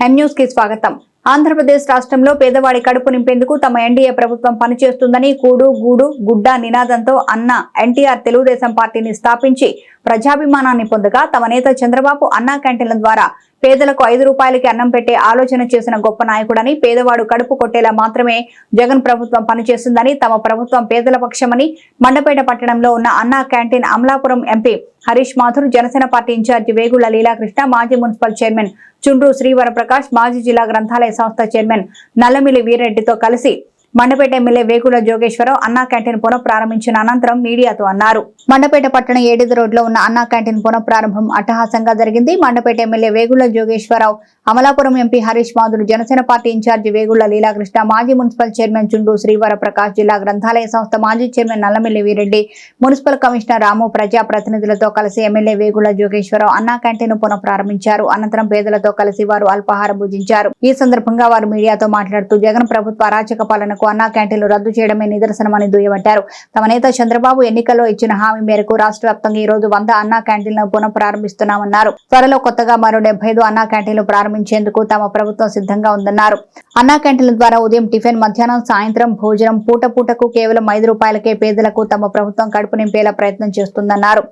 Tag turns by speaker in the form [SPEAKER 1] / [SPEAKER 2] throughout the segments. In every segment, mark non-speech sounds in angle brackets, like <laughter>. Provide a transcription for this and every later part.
[SPEAKER 1] న్యూస్కి స్వాగతం. ఆంధ్రప్రదేశ్ రాష్ట్రంలో పేదవాడి కడుపు నింపేందుకు తమ ఎన్డీఏ ప్రభుత్వం పనిచేస్తుందని కూడు గూడు గుడ్డ నినాదంతో అన్న ఎన్టీఆర్ తెలుగుదేశం పార్టీని స్థాపించి ప్రజాభిమానాన్ని పొందగా తమ నేత చంద్రబాబు అన్నా క్యాంటీన్ల ద్వారా పేదలకు ఐదు రూపాయలకి అన్నం పెట్టే ఆలోచన చేసిన గొప్ప నాయకుడని పేదవాడు కడుపు కొట్టేలా మాత్రమే జగన్ ప్రభుత్వం పనిచేస్తుందని తమ ప్రభుత్వం పేదల పక్షమని మండపేట పట్టణంలో ఉన్న Anna canteen Amalapuram MP Harish Mathur Janasena party incharge Vegulla Leelakrishna మాజీ మున్సిపల్ చైర్మన్ చుండ్రు శ్రీవరప్రకాష్ మాజీ జిల్లా గ్రంథాలయ సంస్థ చైర్మన్ నల్లమిలి వీరెడ్డితో కలిసి మండపేట ఎమ్మెల్యే వేగుల జోగేశ్వరరావు అన్నా క్యాంటీన్ పునః ప్రారంభించిన అనంతరం మీడియాతో అన్నారు. మండపేట పట్టణ ఏడిది రోడ్లో ఉన్న అన్నా క్యాంటీన్ పునః ప్రారంభం అట్టహాసంగా జరిగింది. Mandapeta MLA Vegula Jogeswararao Amalapuram MP Harish Mathur Janasena party incharge Vegulla Leelakrishna మాజీ మున్సిపల్ చైర్మన్ చుండు శ్రీవర ప్రకాష్ జిల్లా గ్రంథాలయ సంస్థ మాజీ chairman Nallamilli Veereddy municipal commissioner Ramu ప్రజా ప్రతినిధులతో కలిసి ఎమ్మెల్యే వేగుళ్ళ జోగేశ్వరరావు అన్నా క్యాంటీన్ పునః ప్రారంభించారు. అనంతరం పేదలతో కలిసి వారు అల్పాహారం భుజించారు. ఈ సందర్భంగా వారు మీడియాతో మాట్లాడుతూ జగన్ ప్రభుత్వ అరాచక పాలనకు అన్నా క్యాంటీన్లు రద్దు చేయడమే నిదర్శనమని దుయ్యబట్టారు. తమ నేత చంద్రబాబు ఎన్నికల్లో ఇచ్చిన హామీ మేరకు రాష్ట్ర వ్యాప్తంగా ఈ రోజు వంద అన్నా క్యాంటీన్లను పునః ప్రారంభిస్తున్నామన్నారు. త్వరలో కొత్తగా మరో డెబ్బై ఐదు అన్నా క్యాంటీన్లు ప్రారంభించేందుకు తమ ప్రభుత్వం సిద్ధంగా ఉందన్నారు. అన్నా క్యాంటీన్ల ద్వారా ఉదయం టిఫిన్ మధ్యాహ్నం సాయంత్రం భోజనం పూట పూటకు కేవలం ఐదు రూపాయలకే పేదలకు తమ ప్రభుత్వం కడుపు నింపేలా ప్రయత్నం చేస్తుందన్నారు.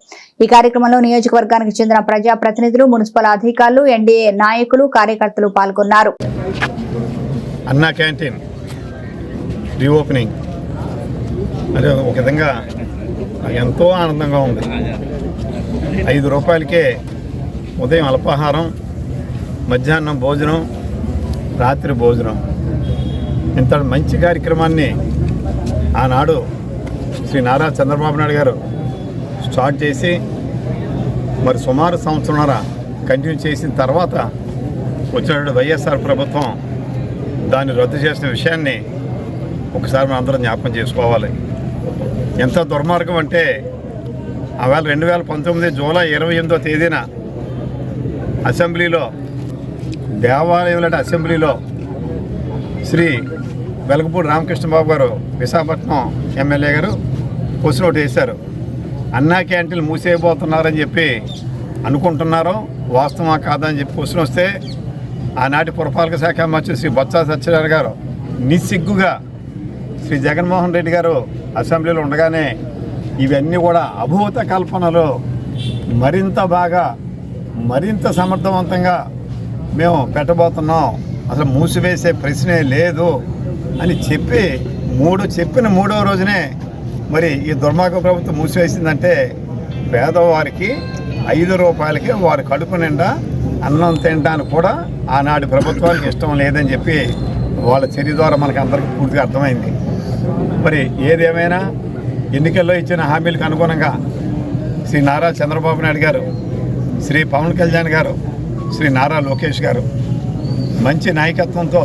[SPEAKER 1] ఈ కార్యక్రమంలో నియోజకవర్గానికి చెందిన ప్రజా ప్రతినిధులు మున్సిపల్ అధికారులు ఎన్డీఏ నాయకులు కార్యకర్తలు పాల్గొన్నారు.
[SPEAKER 2] అన్నా క్యాంటీన్ రీఓపెనింగ్ అది ఒక విధంగా ఎంతో ఆనందంగా ఉంది. ఐదు రూపాయలకే ఉదయం అల్పాహారం మధ్యాహ్నం భోజనం రాత్రి భోజనం. ఇంత మంచి కార్యక్రమాన్ని ఆనాడు శ్రీ నారా చంద్రబాబు నాయుడు గారు స్టార్ట్ చేసి మరి సుమారు సంవత్సరంన్నర కంటిన్యూ చేసిన తర్వాత వచ్చినటువంటి వైఎస్ఆర్ ప్రభుత్వం దాన్ని రద్దు చేసిన విషయాన్ని ఒకసారి మనం అందరం జ్ఞాపకం చేసుకోవాలి. ఎంత దుర్మార్గం అంటే ఆవేళ రెండు వేల పంతొమ్మిది జూలై ఇరవై ఎనిమిదో తేదీన అసెంబ్లీలో దేవాలయం అసెంబ్లీలో శ్రీ వెలగపూడి రామకృష్ణబాబు గారు విశాఖపట్నం ఎమ్మెల్యే గారు క్వశ్చన్ ఒకటి వేశారు. అన్నా క్యాంటీన్లు మూసేయబోతున్నారని చెప్పి అనుకుంటున్నారో వాస్తవమా కాదని చెప్పి క్వశ్చన్ వస్తే ఆనాటి పురపాలక శాఖ మంత్రి శ్రీ బొత్స సత్యనారాయణ గారు నిస్సిగ్గుగా శ్రీ జగన్మోహన్ రెడ్డి గారు అసెంబ్లీలో ఉండగానే ఇవన్నీ కూడా అభూత కల్పనలు మరింత బాగా మరింత సమర్థవంతంగా మేము పెట్టబోతున్నాం. అసలు మూసివేసే ప్రశ్నే లేదు అని చెప్పి మూడు చెప్పిన మూడో రోజునే మరి ఈ దుర్మార్గ ప్రభుత్వం మూసివేసిందంటే పేదవారికి ఐదు రూపాయలకి వారి కడుపు నిండా అన్నం తినడానికి కూడా ఆనాటి ప్రభుత్వానికి ఇష్టం లేదని చెప్పి వాళ్ళ చర్య ద్వారా మనకు అందరికీ పూర్తిగా అర్థమైంది. మరి ఏదేమైనా ఎన్నికల్లో ఇచ్చిన హామీలకు అనుగుణంగా శ్రీ నారా చంద్రబాబు నాయుడు గారు శ్రీ పవన్ కళ్యాణ్ గారు శ్రీ నారా లోకేష్ గారు మంచి నాయకత్వంతో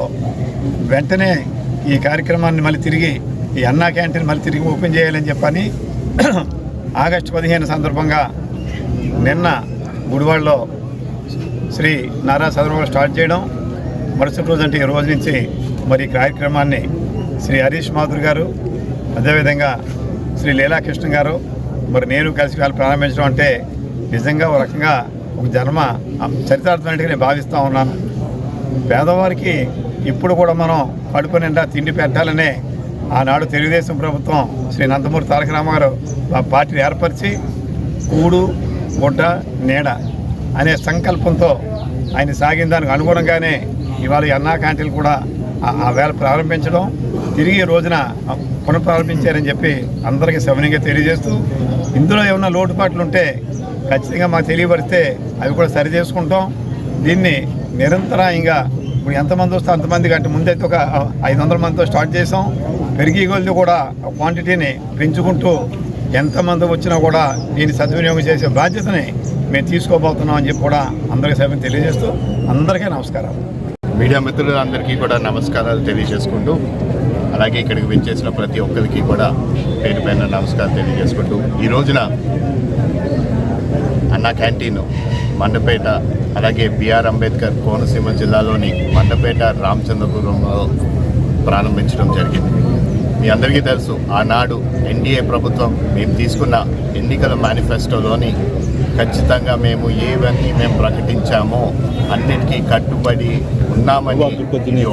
[SPEAKER 2] వెంటనే ఈ కార్యక్రమాన్ని మళ్ళీ తిరిగి ఈ అన్నా క్యాంటీన్ మళ్ళీ తిరిగి ఓపెన్ చేయాలని చెప్పని <clears throat> ఆగస్టు పదిహేను సందర్భంగా నిన్న గుడివాడలో శ్రీ నారా చంద్రబాబు స్టార్ట్ చేయడం మరుసటి రోజు అంటే ఈ రోజు నుంచి మరి కార్యక్రమాన్ని శ్రీ హరీష్ మాధుర్ గారు అదేవిధంగా శ్రీ లీలాకృష్ణ గారు. మరి నేను కలిసి వాళ్ళు ప్రారంభించడం అంటే నిజంగా ఒక రకంగా ఒక జన్మ చరితార్థమైనట్టుగా నేను భావిస్తూ ఉన్నాను. పేదవారికి ఇప్పుడు కూడా మనం కడుపు నిండా తిండి పెట్టాలనే ఆనాడు తెలుగుదేశం ప్రభుత్వం శ్రీ నందమూరి తారక రామారావు ఆ పార్టీని ఏర్పరిచి కూడు గుడ్డ నీడ అనే సంకల్పంతో ఆయన సాగిన దానికి అనుగుణంగానే ఇవాళ ఈ అన్నా క్యాంటీన్లు కూడా ఆ వేళ ప్రారంభించడం తిరిగి రోజున పునఃప్రారంభించారని చెప్పి అందరికీ సవనీయంగా తెలియజేస్తూ ఇందులో ఏమైనా లోటుపాట్లు ఉంటే ఖచ్చితంగా మాకు తెలియపరిస్తే అవి కూడా సరి చేసుకుంటాం. దీన్ని నిరంతరాయంగా ఇప్పుడు ఎంతమంది వస్తే అంతమంది కంటే ముందైతే ఒక ఐదు వందల మందితో స్టార్ట్ చేసాం. పెరిగి కొద్ది కూడా క్వాంటిటీని పెంచుకుంటూ ఎంతమంది వచ్చినా కూడా దీన్ని సద్వినియోగం చేసే బాధ్యతని మేము తీసుకోబోతున్నాం అని చెప్పి కూడా అందరికీ సభ తెలియజేస్తూ అందరికీ నమస్కారం
[SPEAKER 3] మీడియా మిత్రులందరికీ కూడా నమస్కారాలు తెలియజేసుకుంటూ అలాగే ఇక్కడికి విచ్చేసిన ప్రతి ఒక్కరికి కూడా పేరు పైన నమస్కారం తెలియజేసుకుంటూ ఈ రోజున అన్న క్యాంటీన్ మండపేట అలాగే బిఆర్ అంబేద్కర్ కోనసీమ జిల్లాలోని మండపేట రామచంద్రపురంలో ప్రారంభించడం జరిగింది. మీ అందరికీ తెలుసు ఆనాడు ఎన్డీఏ ప్రభుత్వం మేము తీసుకున్న ఎన్నికల మేనిఫెస్టోలోని ఖచ్చితంగా మేము ఏవన్నీ మేము ప్రకటించామో అన్నిటికీ కట్టుబడి ఉన్నామని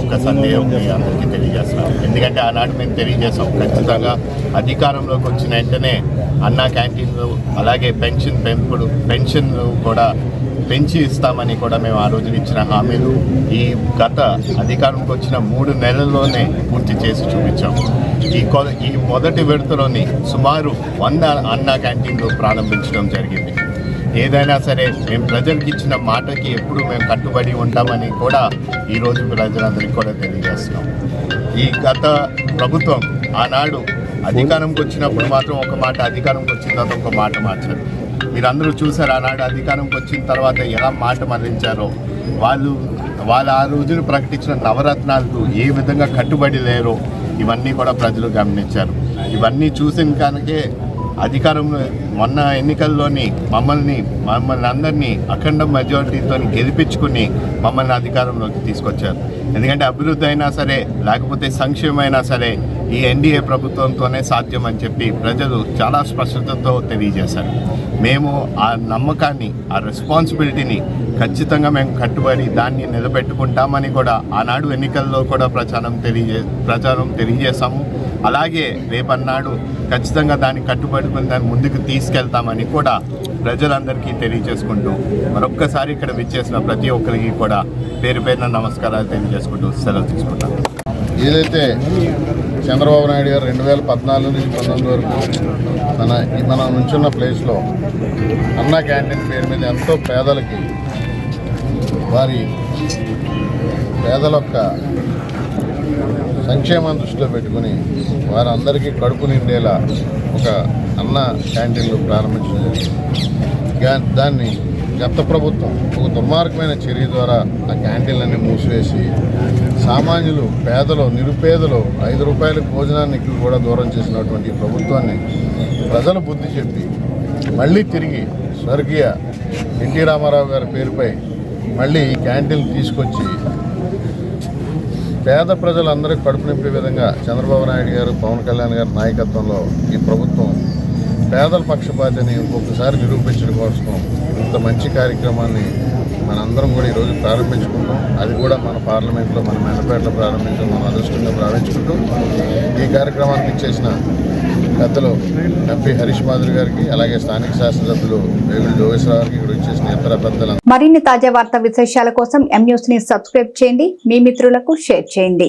[SPEAKER 3] ఒక సందేహం మీ అందరికీ తెలియజేస్తున్నాం ఎందుకంటే ఆనాడు మేము తెలియజేస్తాం ఖచ్చితంగా అధికారంలోకి వచ్చిన వెంటనే అన్నా క్యాంటీన్లు అలాగే పెన్షన్ పెంపుడు పెన్షన్లు కూడా పెంచి ఇస్తామని కూడా మేము ఆ రోజున ఇచ్చిన హామీలు ఈ గత అధికారంకి వచ్చిన మూడు నెలల్లోనే పూర్తి చేసి చూపించాము ఈ కొ- ఈ మొదటి విడతలోని సుమారు వంద అన్నా క్యాంటీన్లు ప్రారంభించడం జరిగింది. ఏదైనా సరే మేము ప్రజలకు ఇచ్చిన మాటకి ఎప్పుడు మేము కట్టుబడి ఉంటామని కూడా ఈరోజు ప్రజలందరికీ కూడా తెలియజేస్తున్నాం. ఈ గత ప్రభుత్వం ఆనాడు అధికారంకి వచ్చినప్పుడు మాత్రం ఒక మాట అధికారంకి వచ్చిన తర్వాత ఒక మాట మార్చారు. మీరందరూ చూసారు ఆనాడు అధికారంకి వచ్చిన తర్వాత ఎలా మాట మరణించారో వాళ్ళు వాళ్ళు ఆ రోజున ప్రకటించిన నవరత్నాలకు ఏ విధంగా కట్టుబడి లేరో ఇవన్నీ కూడా ప్రజలు గమనించారు. ఇవన్నీ చూసిన కనుకే అధికారంలో మొన్న ఎన్నికల్లోని మమ్మల్ని మమ్మల్ని అందరినీ అఖండ మెజారిటీతో గెలిపించుకుని మమ్మల్ని అధికారంలోకి తీసుకొచ్చారు. ఎందుకంటే అభివృద్ధి అయినా సరే లేకపోతే సంక్షేమం అయినా సరే ఈ ఎన్డీఏ ప్రభుత్వంతోనే సాధ్యం అని చెప్పి ప్రజలు చాలా స్పష్టతతో తెలియజేశారు. మేము ఆ నమ్మకాన్ని ఆ రెస్పాన్సిబిలిటీని ఖచ్చితంగా మేము కట్టుబడి దాన్ని నిలబెట్టుకుంటామని కూడా ఆనాడు ఎన్నికల్లో కూడా ప్రచారం తెలియజే ప్రచారం తెలియజేశాము. అలాగే రేపన్నాడు ఖచ్చితంగా దాన్ని కట్టుబడుకుని దాన్ని ముందుకు తీసుకెళ్తామని కూడా ప్రజలందరికీ తెలియజేసుకుంటూ మరొక్కసారి ఇక్కడ విచ్చేసిన ప్రతి ఒక్కరికి కూడా పేరు పేరున నమస్కారాలు తెలియజేసుకుంటూ సెలవు తీసుకుంటాం.
[SPEAKER 4] ఏదైతే చంద్రబాబు నాయుడు గారు రెండు వేల పద్నాలుగు నుంచి పంతొమ్మిది వరకు మన మన మనం నుంచున్న ప్లేస్లో అన్నా క్యాంటీన్ పేరు మీద ఎంతో పేదలకి వారి పేదల యొక్క సంక్షేమం దృష్టిలో పెట్టుకుని వారందరికీ కడుపు నిండేలా ఒక అన్న క్యాంటీన్లు ప్రారంభించడం దాన్ని గత ప్రభుత్వం ఒక దుర్మార్గమైన చర్య ద్వారా ఆ క్యాంటీన్లన్నీ మూసివేసి సామాన్యులు పేదలు నిరుపేదలు ఐదు రూపాయల భోజనానికి కూడా దూరం చేసినటువంటి ప్రభుత్వాన్ని ప్రజలు బుద్ధి చెప్పి మళ్ళీ తిరిగి స్వర్గీయ ఎన్టీ రామారావు గారి పేరుపై మళ్ళీ ఈ క్యాంటీన్లు తీసుకొచ్చి పేద ప్రజలందరికీ కడుపు నింపే విధంగా చంద్రబాబు నాయుడు గారు పవన్ కళ్యాణ్ గారి నాయకత్వంలో ఈ ప్రభుత్వం పేదల పక్షపాతిని ఇంకొకసారి నిరూపించడం కోసం ఇంత మంచి కార్యక్రమాన్ని మనందరం కూడా ఈరోజు ప్రారంభించుకుంటాం. అది కూడా మన పార్లమెంట్లో మన మెనపేటలో ప్రారంభించడం మన అదృష్టంగా ప్రారంభించుకుంటూ ఈ కార్యక్రమానికి ఇచ్చేసిన పెద్దలు ఎంపీ హరీష్ మాధురి గారికి అలాగే స్థానిక శాసనసభ్యులు వేగుల జోగేశ్వరరావు గారికి ఇక్కడ ఇచ్చేసిన ఇతర పెద్దలు
[SPEAKER 1] మరిన్ని తాజా వార్తా విశేషాల కోసం ఎం న్యూస్ని సబ్స్క్రైబ్ చేయండి. మీ మిత్రులకు షేర్ చేయండి.